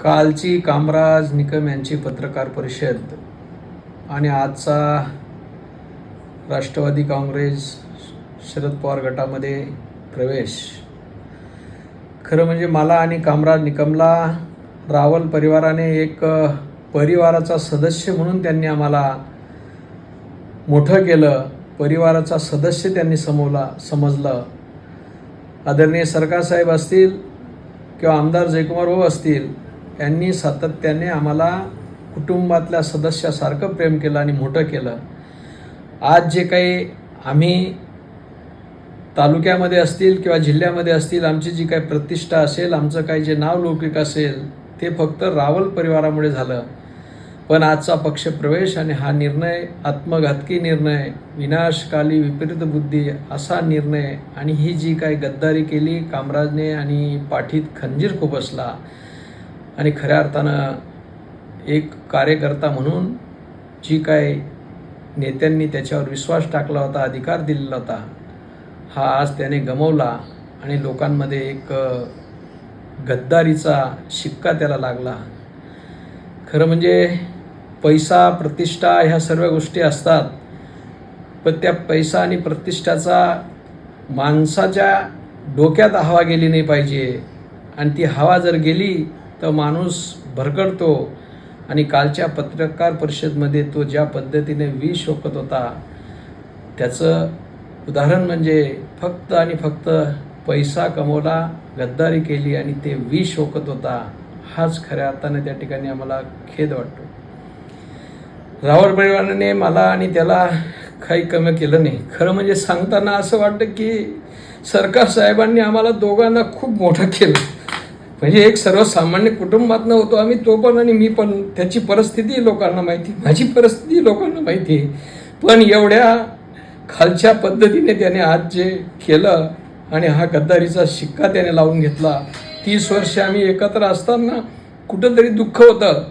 कालची कामराज निकम यांची पत्रकार परिषद आणि आजचा राष्ट्रवादी काँग्रेस शरद पवार गटामध्ये प्रवेश. खरं म्हणजे मला आणि कामराज निकमला रावल परिवाराने एक परिवाराचा सदस्य म्हणून त्यांनी आम्हाला मोठं केलं परिवाराचा सदस्य त्यांनी समवला समजलं. आदरणीय सरकारसाहेब असतील किंवा आमदार जयकुमार भाऊ असतील यांनी सातत्याने आम्हाला कुटुंबातल्या सदस्यासारखं प्रेम केलं आणि मोठं केलं. आज जे काही आम्ही तालुक्यामध्ये असतील किंवा जिल्ह्यामध्ये असतील आमची जी काही प्रतिष्ठा असेल आमचं काही जे नाव लौकिक असेल ते फक्त रावल परिवारामुळे झालं. पण आजचा पक्षप्रवेश आणि हा निर्णय आत्मघातकी निर्णय विनाशकाली विपरीत बुद्धी असा निर्णय आणि ही जी काही गद्दारी केली कामराजने आणि पाठीत खंजीर खुपसला आणि खऱ्या अर्थानं एक कार्यकर्ता म्हणून जी काय नेत्यांनी त्याच्यावर विश्वास टाकला होता अधिकार दिलेला होता हा आज त्याने गमवला आणि लोकांमध्ये एक गद्दारीचा शिक्का त्याला लागला. खरं म्हणजे पैसा प्रतिष्ठा ह्या सर्व गोष्टी असतात पण त्या पैसा आणि प्रतिष्ठाचा माणसाच्या डोक्यात हवा गेली नाही पाहिजे. आणि ती हवा जर गेली तर माणूस भरकटतो आणि कालच्या पत्रकार परिषदमध्ये तो ज्या पद्धतीने विष शोकत होता त्याचं उदाहरण म्हणजे फक्त आणि फक्त पैसा कमवला गद्दारी केली आणि ते विष शोकत होता हाच खऱ्या अर्थाने त्या ठिकाणी आम्हाला खेद वाटतो. रावळ परिवाराने मला आणि त्याला काही कमी केलं नाही. खरं म्हणजे सांगताना असं वाटतं की सरकार साहेबांनी आम्हाला दोघांना खूप मोठं केलं. म्हणजे एक सर्वसामान्य कुटुंबात होतो आम्ही तो पण आणि मी पण. त्याची परिस्थिती लोकांना माहिती माझी परिस्थिती लोकांना माहिती आहे. पण एवढ्या खालच्या पद्धतीने त्याने आज जे केलं आणि हा गद्दारीचा शिक्का त्याने लावून घेतला तीस वर्ष आम्ही एकत्र असताना कुठंतरी दुःख होतं.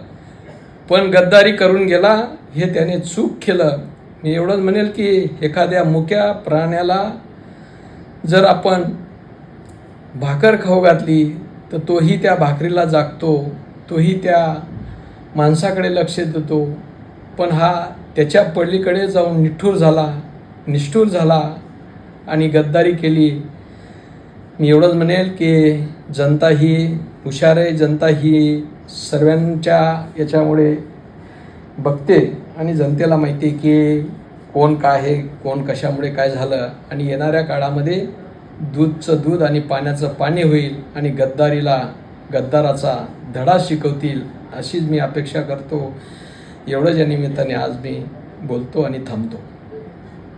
पण गद्दारी करून गेला हे त्याने चूक केलं. मी एवढंच म्हणेल की एखाद्या मुक्या प्राण्याला जर आपण भाकर खाऊ घातली तर तोही त्या भाकरीला जागतो तोही त्या माणसाकडे लक्ष देतो. पण हा त्याच्या पडलीकडे जाऊन निठूर झाला निष्ठूर झाला आणि गद्दारी केली. मी एवढंच म्हणेल की जनता ही हुशार आहे जनता ही सर्वांच्या याच्यामुळे बघते आणि जनतेला माहिती आहे की कोण काय आहे कोण कशामुळे काय झालं. आणि येणाऱ्या काळामध्ये दूधचं दूध आणि पाण्याचं पाणी होईल आणि गद्दारीला गद्दाराचा धडा शिकवतील अशीच मी अपेक्षा करतो. एवढंच या निमित्ताने आज मी बोलतो आणि थांबतो.